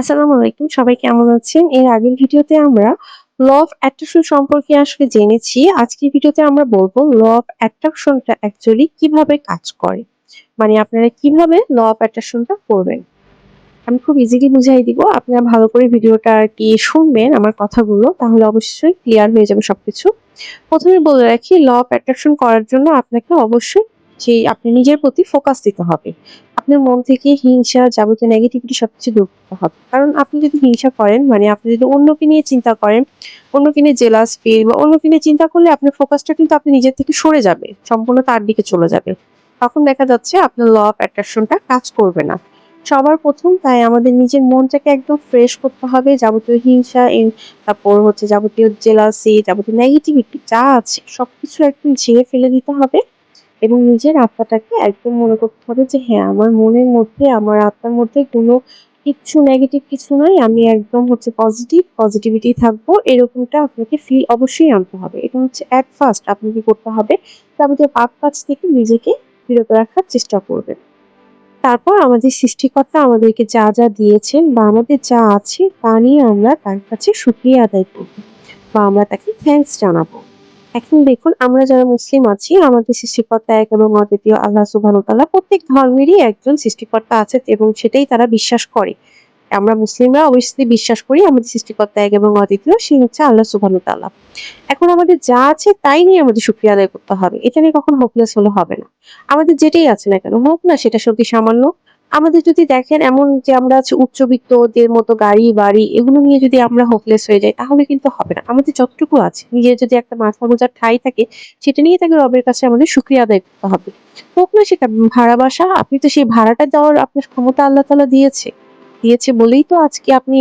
আসসালামু আলাইকুম, সবাই কেমন আছেন? এর আগের ভিডিওতে আমরা ল অফ অ্যাট্রাকশন সম্পর্কে আসলে জেনেছি। আজকের ভিডিওতে আমরা বলব ল অফ অ্যাট্রাকশনটা অ্যাকচুয়ালি কীভাবে কাজ করে। মানে আপনারা কীভাবে ল অফ অ্যাট্রাকশনটা করবেন? আমি খুব ইজিলি বুঝাই দিব। আপনারা ভালো করে ভিডিওটা আর কি শুনবেন আমার কথাগুলো, তাহলে অবশ্যই ক্লিয়ার হয়ে যাবে সবকিছু। প্রথমে বলে রাখি ল অফ অ্যাট্রাকশন করার জন্য আপনাকে অবশ্যই সেই আপনি নিজের প্রতি ফোকাস দিতে হবে। আপনার মন থেকে হিংসা, যাবতীয় নেগেটিভিটি সবকিছু দূর করতে হবে। কারণ আপনি যদি হিংসা করেন মানে আপনি যদি অন্যকে নিয়ে চিন্তা করেন, অন্যকে নিয়ে জেলাস ফিল বা অন্যকে নিয়ে চিন্তা করলে আপনার ফোকাসটা কিন্তু আপনি নিজের থেকে সরে যাবে, সম্পূর্ণ তার দিকে চলে যাবে। তখন দেখা যাচ্ছে আপনার ল অফ অ্যাট্রাকশনটা কাজ করবে না। সবার প্রথম তাই আমাদের নিজের মনটাকে একদম ফ্রেশ করতে হবে, যাবতীয় হিংসা তারপর হচ্ছে যাবতীয় জেলাসি যাবতীয় নেগেটিভিটি যা আছে সবকিছু একদম ঝেড়ে ফেলে দিতে হবে। এবং নিজের আত্মাটাকে একদম মনে করতে হবে যে হ্যাঁ আমার মনের মধ্যে, আমার আত্মার মধ্যে কোনো কিচ্ছু নেগেটিভ কিছু নয় আমি একদম হচ্ছে পজিটিভ পজিটিভিটি থাকব। এরকমটা আপনাকে ফিল অবশ্যই আনতে হবে। এটা হচ্ছে অ্যাট ফার্স্ট আপনাকে করতে হবে। যাবতীয় পাপ কাজ থেকে নিজেকে বিরত রাখার চেষ্টা করবেন। তারপর আমাদের সৃষ্টিকর্তা আমাদেরকে যা যা দিয়েছেন বা আমাদের যা আছে তা নিয়ে আমরা তার কাছে শুকরিয়া আদায় করব বা আমরা তাকে থ্যাঙ্কস জানাব। এখন দেখুন, আমরা যারা মুসলিম আছি, আমাদের সৃষ্টিকর্তা এক এবং অদ্বিতীয় আল্লাহ সুবহানাহু তাআলা প্রত্যেক ধর্মেরই একজন সৃষ্টিকর্তা আছে এবং সেটাই তারা বিশ্বাস করে। আমরা মুসলিমরা অবশ্যই বিশ্বাস করি, আমাদের সৃষ্টিকর্তা এক এবং অদ্বিতীয়, সে হচ্ছে আল্লাহ সুবহানাহু তাআলা। এখন আমাদের যা আছে তাই নিয়ে আমাদের শুকরিয়া আদায় করতে হবে। এটা নিয়ে কখনো হোপলেস হলে হবে না। আমাদের যেটাই আছে না কেন, হোক না, সেটা সত্যি সামান্য আমাদের যদি দেখেন এমন যে আমরা উচ্চবিত্তদের মতো গাড়ি, বাড়ি, এগুলো নিয়ে যদি আমরা হোপলেস হয়ে যাই, তাহলে কিন্তু হবে না। আমাদের যতটুকু আছে, নিজের যদি একটা মাথা মোজার ঠাই থাকে, সেটা নিয়ে তাকে রবের কাছে আমাদের সুক্রিয়া আদায় করতে হবে। হোক না সেটা, ভাড়া বাসা, আপনি তো সেই ভাড়াটা দেওয়ার আপনার ক্ষমতা আল্লাহ তালা দিয়েছে। দিয়েছে বলেই তো আজকে আপনি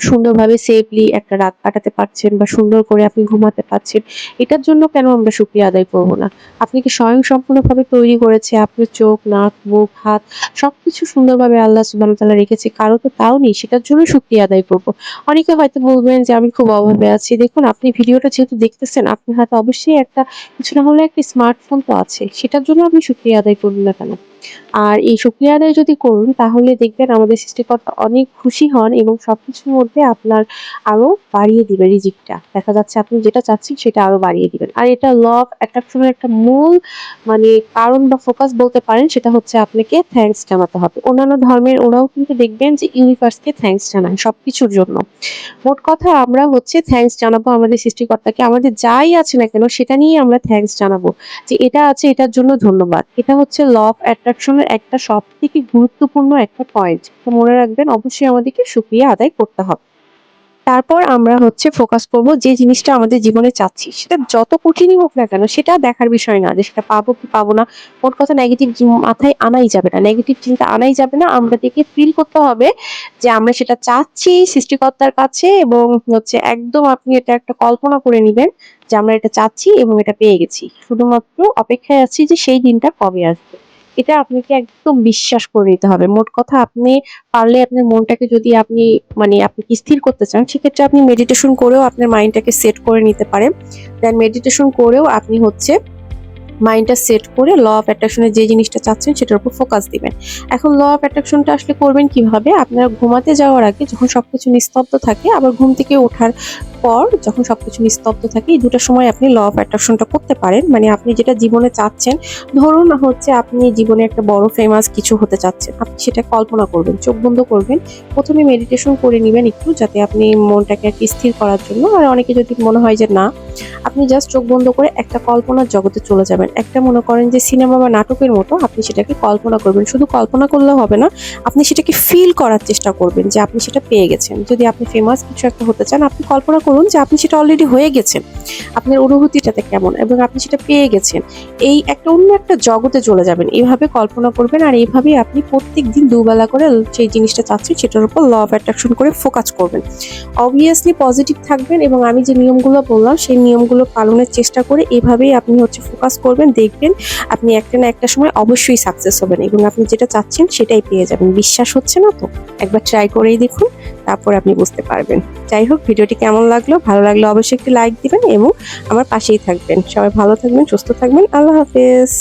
সুন্দরভাবে সেফলি একটা রাত কাটাতে পারছেন বা সুন্দর করে আপনি ঘুমাতে পারছেন, এটার জন্য কেন আমরা শুকরিয়া আদায় করব না? আপনি কি স্বয়ং সম্পূর্ণভাবে তৈরি করেছে? আপনার চোখ, নাক, মুখ, হাত সবকিছু সুন্দরভাবে আল্লাহ সুবহানাহু তাআলা রেখেছে, কারও তো তাও নেই, সেটার জন্য শুকরিয়া আদায় করব। অনেকে হয়তো বলবেন যে আমি খুব অভাবে আছি। দেখুন, আপনি ভিডিওটা যেহেতু দেখতেছেন, আপনার হাতে অবশ্যই একটা, কিছু না হলে একটা স্মার্টফোন তো আছে, সেটার জন্য আপনি শুকরিয়া আদায় করুন না কেন? আর এই শুকরিয়া আদায় যদি করুন, তাহলে দেখবেন আমাদের সৃষ্টিকর্তা অনেক খুশি হন এবং সবকিছুর মধ্যে আপনার আরও বাড়িয়ে দিবে রিজিকটা। দেখা যাচ্ছে আপনি যেটা চাচ্ছেন সেটা আরও বাড়িয়ে দিবেন। আর এটা ল অফ অ্যাট্রাকশনের একটা মূল মানে কারণ বা ফোকাস বলতে পারেন, সেটা হচ্ছে আপনাকে থ্যাঙ্কস জানাতে হবে। অন্যান্য ধর্মের ওরাও কিন্তু দেখবেন যে ইউনিভার্সকে থ্যাঙ্কস জানায় সবকিছুর জন্য। মোট কথা আমরা হচ্ছে থ্যাঙ্কস জানাব আমাদের সৃষ্টিকর্তাকে। আমাদের যাই আছে না কেন, সেটা নিয়ে আমরা থ্যাঙ্কস জানাব যে এটা আছে, এটার জন্য ধন্যবাদ। এটা হচ্ছে ল অফ অ্যাট্রাকশনের একটা সব থেকে গুরুত্বপূর্ণ একটা পয়েন্ট তো মনে রাখবেন, অবশ্যই আমাদেরকে সুক্রিয়া আদায় করতে হবে। তারপর আমরা হচ্ছে ফোকাস করব যে জিনিসটা আমাদের জীবনে চাচ্ছি। সেটা যত কঠিনই হোক না কেন, সেটা দেখার বিষয় না যে সেটা পাবো কি পাবো না। মোট কথা নেগেটিভ মাথায় আনাই যাবে না। নেগেটিভ চিন্তা আনাই যাবে না। আমরা দেখে ফিল করতে হবে যে আমরা সেটা চাচ্ছি সৃষ্টিকর্তার কাছে এবং হচ্ছে একদম আপনি এটা একটা কল্পনা করে নিবেন যে আমরা এটা চাচ্ছি এবং এটা পেয়ে গেছি। শুধুমাত্র অপেক্ষায় আছি যে সেই দিনটা কবে আসবে। এটা আপনাকে একদম বিশ্বাস করে দিতে হবে। মোট কথা আপনি পারলে আপনার মনটাকে যদি আপনি মানে আপনি স্থির করতে চান, সেক্ষেত্রে আপনি মেডিটেশন করেও আপনার মাইন্ডটাকে সেট করে নিতে পারেন। দেন মেডিটেশন করেও আপনি হচ্ছে মাইন্ডটা সেট করে ল অফ অ্যাট্রাকশনের যে জিনিসটা চাচ্ছেন সেটার উপর ফোকাস দিবেন। এখন ল অফ অ্যাট্রাকশনটা আসলে করবেন কীভাবে? আপনারা ঘুমাতে যাওয়ার আগে যখন সব কিছু নিস্তব্ধ থাকে, আবার ঘুম থেকে ওঠার পর যখন সব কিছু নিস্তব্ধ থাকে, এই দুটো সময় আপনি ল অফ অ্যাট্রাকশনটা করতে পারেন। মানে আপনি যেটা জীবনে চাচ্ছেন, ধরুন হচ্ছে আপনি জীবনে একটা বড় ফেমাস কিছু হতে চাচ্ছেন, আপনি সেটা কল্পনা করবেন, চোখ বন্ধ করবেন, প্রথমে মেডিটেশন করে নেবেন একটু যাতে আপনি মনটাকে আর স্থির করার জন্য। আর অনেকে যদি মনে হয় যে না, আপনি জাস্ট চোখ বন্ধ করে একটা কল্পনার জগতে চলে যাবেন। একটা মনে করেন যে সিনেমা বা নাটকের মতো আপনি সেটাকে কল্পনা করবেন। শুধু কল্পনা করলে হবে না, আপনি সেটাকে ফিল করার চেষ্টা করবেন যে আপনি সেটা পেয়ে গেছেন। যদি আপনি ফেমাস কিছু একটা হতে চান, আপনি কল্পনা করুন যে আপনি সেটা অলরেডি হয়ে গেছেন। আপনার অনুভূতিটাতে কেমন এবং আপনি সেটা পেয়ে গেছেন, এই একটা অন্য একটা জগতে চলে যাবেন। এইভাবে কল্পনা করবেন আর এইভাবেই আপনি প্রত্যেক দিন দুবেলা করে সেই জিনিসটা চাচ্ছেন সেটার উপর ল অফ অ্যাট্রাকশন করে ফোকাস করবেন। অবভিয়াসলি পজিটিভ থাকবেন এবং আমি যে নিয়মগুলো বললাম, সেই নিয়মগুলো পালনের চেষ্টা করে এভাবেই আপনি হচ্ছে ফোকাস করবেন, দেখবেন আপনি একটা না একটা সময় অবশ্যই সাকসেস হবেন এবং আপনি যেটা চাচ্ছেন সেটাই পেয়ে যাবেন। বিশ্বাস হচ্ছে না তো? একবার ট্রাই করেই দেখুন। তারপর আপনি বুঝতে পারবেন। যাই হোক, ভিডিওটি কেমন লাগল? ভালো লাগলে অবশ্যই একটি লাইক দিবেন এবং আমার পাশেই থাকবেন। সবাই ভালো থাকবেন, সুস্থ থাকবেন। আল্লাহ হাফেজ।